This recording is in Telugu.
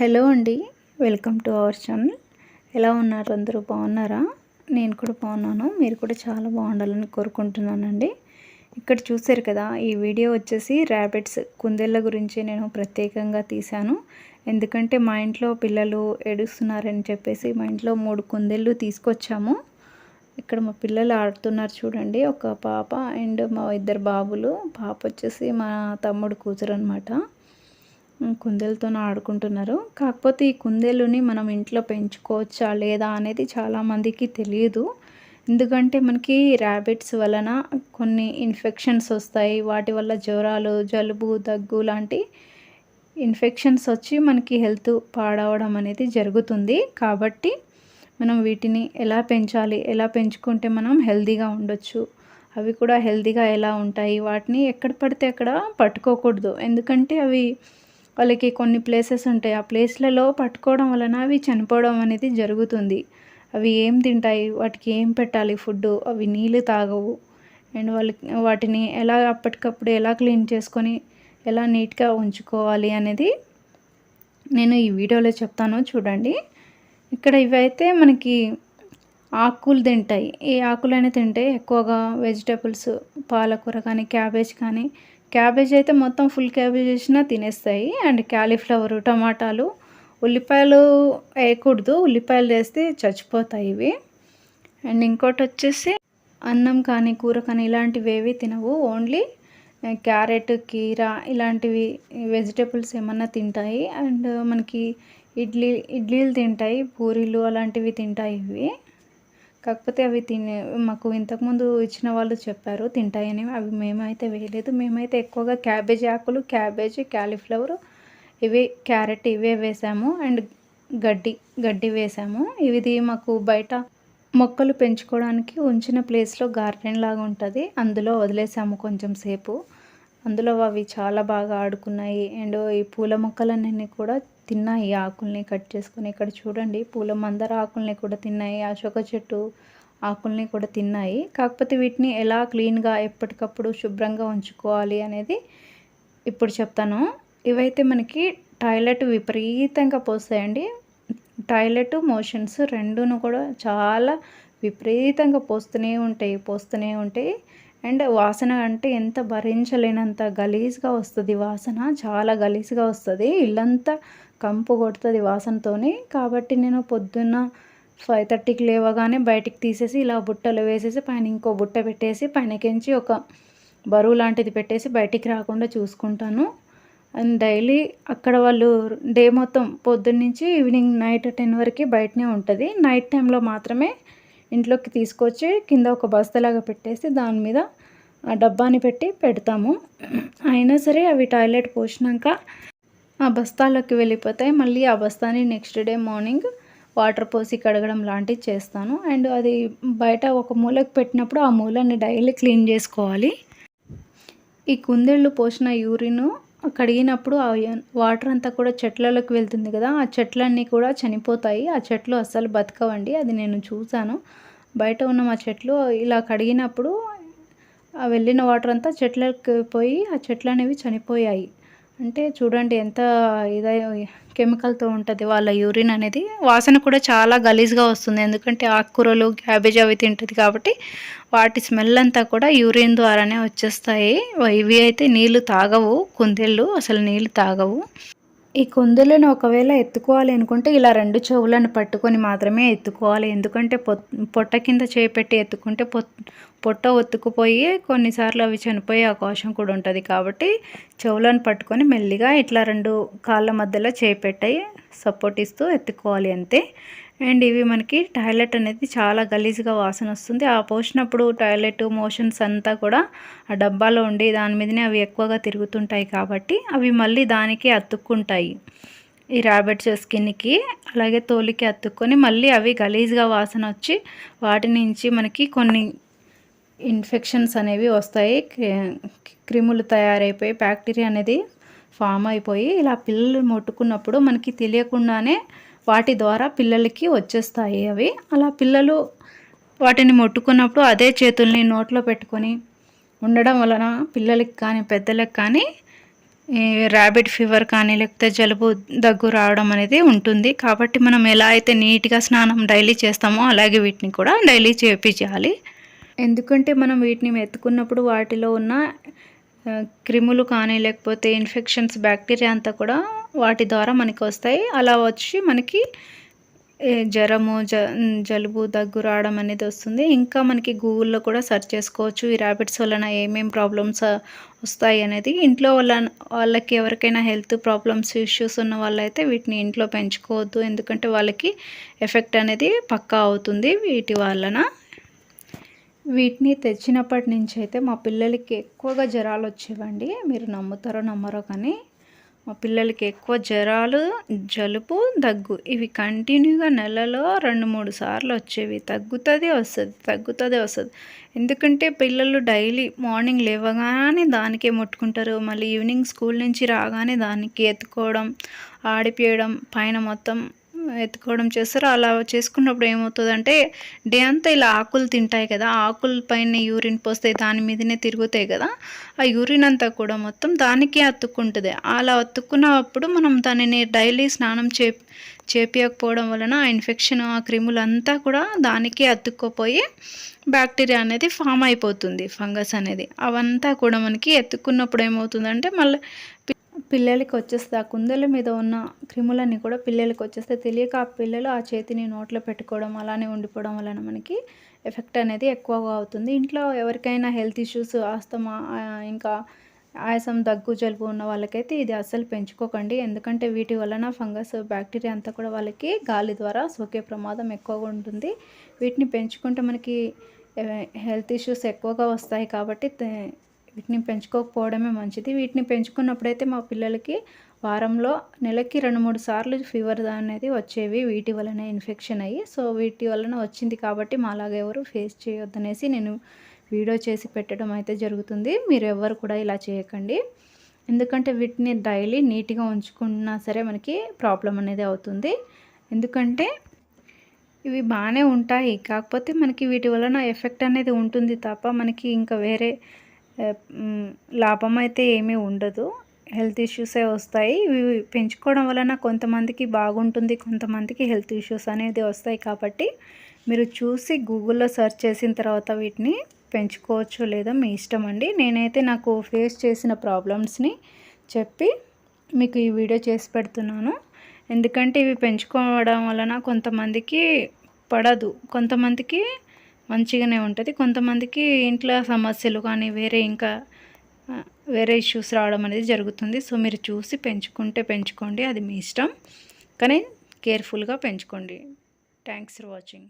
హలో అండి వెల్కమ్ టు అవర్ ఛానల్. ఎలా ఉన్నారు? అందరూ బాగున్నారా? నేను కూడా బాగున్నాను. మీరు కూడా చాలా బాగుండాలని కోరుకుంటున్నానండి. ఇక్కడ చూసారు కదా ఈ వీడియో వచ్చేసి ర్యాబిట్స్ కుందేళ్ళ గురించి నేను ప్రత్యేకంగా తీశాను. ఎందుకంటే మా ఇంట్లో పిల్లలు ఏడుస్తున్నారని చెప్పేసి మా ఇంట్లో మూడు కుందేళ్ళు తీసుకొచ్చాము. ఇక్కడ మా పిల్లలు ఆడుతున్నారు చూడండి ఒక పాప అండ్ మా ఇద్దరు బాబులు. పాప వచ్చేసి మా తమ్ముడు కూతురు అనమాట కుందేలతో ఆడుకుంటున్నారు. కాకపోతే ఈ కుందేలుని మనం ఇంట్లో పెంచుకోవచ్చా లేదా అనేది చాలామందికి తెలియదు. ఎందుకంటే మనకి ర్యాబిట్స్ వలన కొన్ని ఇన్ఫెక్షన్స్ వస్తాయి. వాటి వల్ల జ్వరాలు జలుబు దగ్గు లాంటి ఇన్ఫెక్షన్స్ వచ్చి మనకి హెల్త్ పాడవడం అనేది జరుగుతుంది. కాబట్టి మనం వీటిని ఎలా పెంచాలి ఎలా పెంచుకుంటే మనం హెల్తీగా ఉండొచ్చు? అవి కూడా హెల్తీగా ఎలా ఉంటాయి? వాటిని ఎక్కడ పడితే అక్కడ పట్టుకోకూడదు. ఎందుకంటే అవి వాళ్ళకి కొన్ని ప్లేసెస్ ఉంటాయి. ఆ ప్లేస్లలో పట్టుకోవడం వలన అవి చనిపోవడం అనేది జరుగుతుంది. అవి ఏం తింటాయి? వాటికి ఏం పెట్టాలి? ఫుడ్? అవి నీళ్ళు తాగవు. అండ్ వాళ్ళకి వాటిని ఎలా అప్పటికప్పుడు ఎలా క్లీన్ చేసుకొని ఎలా నీట్గా ఉంచుకోవాలి అనేది నేను ఈ వీడియోలో చెప్తాను. చూడండి. ఇక్కడ ఇవైతే మనకి ఆకులు తింటాయి. ఈ ఆకులైనా తింటే ఎక్కువగా వెజిటేబుల్స్ పాలకూర కానీ క్యాబేజ్ కానీ క్యాబేజ్ అయితే మొత్తం ఫుల్ క్యాబేజ్ వేసినా తినేస్తాయి. అండ్ క్యాలీఫ్లవర్ టమాటాలు ఉల్లిపాయలు వేయకూడదు. ఉల్లిపాయలు వేస్తే చచ్చిపోతాయి ఇవి. అండ్ ఇంకోటి వచ్చేసి అన్నం కానీ కూర కానీ ఇలాంటివి ఏవి తినవు. ఓన్లీ క్యారెట్ కీరా ఇలాంటివి వెజిటేబుల్స్ ఏమన్నా తింటాయి. అండ్ మనకి ఇడ్లీ ఇడ్లీలు తింటాయి. పూరీలు అలాంటివి తింటాయి ఇవి. కాకపోతే అవి తినే మాకు ఇంతకుముందు ఇచ్చిన వాళ్ళు చెప్పారు తింటాయని. అవి మేమైతే వేయలేదు. మేమైతే ఎక్కువగా క్యాబేజీ ఆకులు క్యాబేజీ క్యాలీఫ్లవర్ ఇవి క్యారెట్ ఇవే వేసాము. అండ్ గడ్డి గడ్డి వేసాము. ఇది మాకు బయట మొక్కలు పెంచుకోవడానికి ఉంచిన ప్లేస్లో గార్డెన్ లాగా ఉంటుంది. అందులో వదిలేసాము కొంచెం సేపు. అందులో అవి చాలా బాగా ఆడుకున్నాయి. అండ్ ఈ పూల మొక్కలన్నీ కూడా తిన్నాయి ఆకుల్ని కట్ చేసుకొని ఇక్కడ చూడండి. పూల మందర ఆకుల్ని కూడా తిన్నాయి అశోక చెట్టు ఆకుల్ని కూడా తిన్నాయి. కాకపోతే వీటిని ఎలా క్లీన్గా ఎప్పటికప్పుడు శుభ్రంగా ఉంచుకోవాలి అనేది ఇప్పుడు చెప్తాను. ఇవైతే మనకి టాయిలెట్ విపరీతంగా పోస్తాయండి. టాయిలెట్ మోషన్స్ రెండును కూడా చాలా విపరీతంగా పోస్తూనే ఉంటాయి పోస్తూనే ఉంటాయి. అండ్ వాసన అంటే ఎంత భరించలేనంత గలీజ్గా వస్తుంది వాసన చాలా గలీజ్గా వస్తుంది. ఇల్లంతా కంపు కొడుతుంది వాసనతోని. కాబట్టి నేను పొద్దున్న ఫైవ్ థర్టీకి లేవగానే బయటికి తీసేసి ఇలా బుట్టలు వేసేసి పైన ఇంకో బుట్ట పెట్టేసి పైనకించి ఒక బరువు లాంటిది పెట్టేసి బయటికి రాకుండా చూసుకుంటాను. అండ్ డైలీ అక్కడ వాళ్ళు డే మొత్తం పొద్దున్నుంచి ఈవినింగ్ నైట్ టెన్ వరకు బయటనే ఉంటుంది. నైట్ టైంలో మాత్రమే ఇంట్లోకి తీసుకొచ్చి కింద ఒక బస్తలాగా పెట్టేసి దాని మీద ఆ డబ్బాని పెట్టి పెడతాము. అయినా సరే అవి టాయిలెట్ పోసినాక ఆ బస్తాలోకి వెళ్ళిపోతాయి. మళ్ళీ ఆ బస్తాని నెక్స్ట్ డే మార్నింగ్ వాటర్ పోసి కడగడం లాంటివి చేస్తాను. అండ్ అది బయట ఒక మూలకు పెట్టినప్పుడు ఆ మూలని డైలీ క్లీన్ చేసుకోవాలి. ఈ కుందేళ్ళు పోసిన యూరిన్ కడిగినప్పుడు ఆ వాటర్ అంతా కూడా చెట్లలోకి వెళ్తుంది కదా ఆ చెట్లన్నీ కూడా చనిపోతాయి. ఆ చెట్లు అస్సలు బతకవండి. అది నేను చూశాను. బయట ఉన్న మా చెట్లు ఇలా కడిగినప్పుడు ఆ వెళ్ళిన వాటర్ అంతా చెట్లకి పోయి ఆ చెట్లు అనేవి చనిపోయాయి. అంటే చూడండి ఎంత ఇదై కెమికల్తో ఉంటుంది వాళ్ళ యూరిన్ అనేది. వాసన కూడా చాలా గలీజ్గా వస్తుంది. ఎందుకంటే ఆకుకూరలు క్యాబేజ్ అవి తింటుంది కాబట్టి వాటి స్మెల్ అంతా కూడా యూరిన్ ద్వారానే వచ్చేస్తాయి. ఇవి అయితే నీళ్ళు తాగవు కుందేళ్ళు. అసలు నీళ్ళు తాగవు. ఈ కుందులను ఒకవేళ ఎత్తుకోవాలి అనుకుంటే ఇలా రెండు చెవులను పట్టుకొని మాత్రమే ఎత్తుకోవాలి. ఎందుకంటే పొట్ట కింద చేపెట్టి ఎత్తుకుంటే పొట్ట ఒత్తుకుపోయి కొన్నిసార్లు అవి చనిపోయే అవకాశం కూడా ఉంటుంది. కాబట్టి చెవులను పట్టుకొని మెల్లిగా ఇట్లా రెండు కాళ్ళ మధ్యలో చేపెట్టాయి సపోర్ట్ ఇస్తూ ఎత్తుకోవాలి అంతే. అండ్ ఇవి మనకి టాయిలెట్ అనేది చాలా గలీజ్గా వాసన వస్తుంది. ఆ పోసినప్పుడు టాయిలెట్ మోషన్స్ అంతా కూడా ఆ డబ్బాలో ఉండి దాని మీదనే అవి ఎక్కువగా తిరుగుతుంటాయి కాబట్టి అవి మళ్ళీ దానికి అతుక్కుంటాయి. ఈ ర్యాబిట్స్ స్కిన్కి అలాగే తోలికి అతుక్కొని మళ్ళీ అవి గలీజ్గా వాసన వచ్చి వాటి నుంచి మనకి కొన్ని ఇన్ఫెక్షన్స్ అనేవి వస్తాయి. క్రిములు తయారైపోయి బ్యాక్టీరియా అనేది ఫామ్ అయిపోయి ఇలా పిల్లలు ముట్టుకున్నప్పుడు మనకి తెలియకుండానే వాటి ద్వారా పిల్లలకి వచ్చేస్తాయి అవి. అలా పిల్లలు వాటిని ముట్టుకున్నప్పుడు అదే చేతుల్ని నోట్లో పెట్టుకొని ఉండడం వలన పిల్లలకి కానీ పెద్దలకు కానీ ర్యాబిట్ ఫీవర్ కానీ లేకపోతే జలుబు దగ్గు రావడం అనేది ఉంటుంది. కాబట్టి మనం ఎలా అయితే నీట్గా స్నానం డైలీ చేస్తామో అలాగే వీటిని కూడా డైలీ చేపించాలి. ఎందుకంటే మనం వీటిని ఎత్తుకున్నప్పుడు వాటిలో ఉన్న క్రిములు కానీ లేకపోతే ఇన్ఫెక్షన్స్ బ్యాక్టీరియా అంతా కూడా వాటి ద్వారా మనకి వస్తాయి. అలా వచ్చి మనకి జ్వరము జ జలుబు దగ్గు రావడం అనేది వస్తుంది. ఇంకా మనకి గూగుల్లో కూడా సెర్చ్ చేసుకోవచ్చు. ఈ ర్యాబిట్స్ వలన ఏమేం ప్రాబ్లమ్స్ వస్తాయి అనేది. ఇంట్లో వాళ్ళ వాళ్ళకి ఎవరికైనా హెల్త్ ప్రాబ్లమ్స్ ఇష్యూస్ ఉన్న వాళ్ళైతే వీటిని ఇంట్లో పెంచుకోవద్దు. ఎందుకంటే వాళ్ళకి ఎఫెక్ట్ అనేది పక్కా అవుతుంది వీటి వలన. వీటిని తెచ్చినప్పటి నుంచి అయితే మా పిల్లలకి ఎక్కువగా జ్వరాలు వచ్చేవండి. మీరు నమ్ముతారో నమ్మరో కానీ మా పిల్లలకి ఎక్కువ జ్వరాలు జలుబు దగ్గు ఇవి కంటిన్యూగా నెలలో రెండు మూడు సార్లు వచ్చేవి. తగ్గుతుంది వస్తుంది తగ్గుతుంది వస్తుంది. ఎందుకంటే పిల్లలు డైలీ మార్నింగ్ లేవగానే దానికే ముట్టుకుంటారు. మళ్ళీ ఈవినింగ్ స్కూల్ నుంచి రాగానే దానికి ఎత్తుకోవడం ఆడిపియడం పైన మొత్తం ఎత్తుకోవడం చేస్తారు. అలా చేసుకున్నప్పుడు ఏమవుతుందంటే డే అంతా ఇలా ఆకులు తింటాయి కదా ఆకుల పైన యూరిన్ పోస్తే దాని మీదనే తిరుగుతాయి కదా ఆ యూరిన్ అంతా కూడా మొత్తం దానికే అతుక్కుంటుంది. అలా అతుక్కున్నప్పుడు మనం దానిని డైలీ స్నానం చే చేపించకపోవడం వలన ఆ ఇన్ఫెక్షన్ ఆ క్రిములు అంతా కూడా దానికే అతుక్కుపోయి బ్యాక్టీరియా అనేది ఫామ్ అయిపోతుంది ఫంగస్ అనేది. అవంతా కూడా మనకి ఎత్తుకున్నప్పుడు ఏమవుతుందంటే మళ్ళీ పిల్లలకి వచ్చేస్తే ఆ కుందల మీద ఉన్న క్రిములన్నీ కూడా పిల్లలకి వచ్చేస్తే తెలియక ఆ పిల్లలు ఆ చేతిని నోట్లో పెట్టుకోవడం అలానే ఉండిపోవడం వలన మనకి ఎఫెక్ట్ అనేది ఎక్కువగా అవుతుంది. ఇంట్లో ఎవరికైనా హెల్త్ ఇష్యూస్ ఆస్తమా ఇంకా ఆయాసం దగ్గు జలుబు ఉన్న వాళ్ళకైతే ఇది అస్సలు పెంచుకోకండి. ఎందుకంటే వీటి వలన ఫంగస్ బ్యాక్టీరియా అంతా కూడా వాళ్ళకి గాలి ద్వారా సోకే ప్రమాదం ఎక్కువగా ఉంటుంది. వీటిని పెంచుకుంటే మనకి హెల్త్ ఇష్యూస్ ఎక్కువగా వస్తాయి కాబట్టి వీటిని పెంచుకోకపోవడమే మంచిది. వీటిని పెంచుకున్నప్పుడైతే మా పిల్లలకి వారంలో నెలకి రెండు మూడు సార్లు ఫీవర్ అనేది వచ్చేవి. వీటి వలన ఇన్ఫెక్షన్ అయ్యి సో వీటి వలన వచ్చింది కాబట్టి మాలాగా ఎవరు ఫేస్ చేయొద్దనేసి నేను వీడియో చేసి పెట్టడం అయితే జరుగుతుంది. మీరు ఎవరు కూడా ఇలా చేయకండి. ఎందుకంటే వీటిని డైలీ నీట్గా ఉంచుకున్నా సరే మనకి ప్రాబ్లం అనేది అవుతుంది. ఎందుకంటే ఇవి బాగానే ఉంటాయి. కాకపోతే మనకి వీటి వలన ఎఫెక్ట్ అనేది ఉంటుంది తప్ప మనకి ఇంకా వేరే లాభం అయితే ఏమీ ఉండదు. హెల్త్ ఇష్యూసే వస్తాయి. ఇవి పెంచుకోవడం వలన కొంతమందికి బాగుంటుంది కొంతమందికి హెల్త్ ఇష్యూస్ అనేది వస్తాయి కాబట్టి మీరు చూసి గూగుల్లో సెర్చ్ చేసిన తర్వాత వీటిని పెంచుకోవచ్చు లేదా మీ ఇష్టం అండి. నేనైతే నాకు ఫేస్ చేసిన ప్రాబ్లమ్స్ని చెప్పి మీకు ఈ వీడియో చేసి పెడుతున్నాను. ఎందుకంటే ఇవి పెంచుకోవడం వలన కొంతమందికి పడదు. కొంతమందికి మంచిగానే ఉంటుంది. కొంతమందికి ఇంట్లో సమస్యలు కానీ వేరే ఇంకా వేరే ఇష్యూస్ రావడం అనేది జరుగుతుంది. సో మీరు చూసి పెంచుకుంటే పెంచుకోండి. అది మీ ఇష్టం. కానీ కేర్ఫుల్గా పెంచుకోండి. Thanks for watching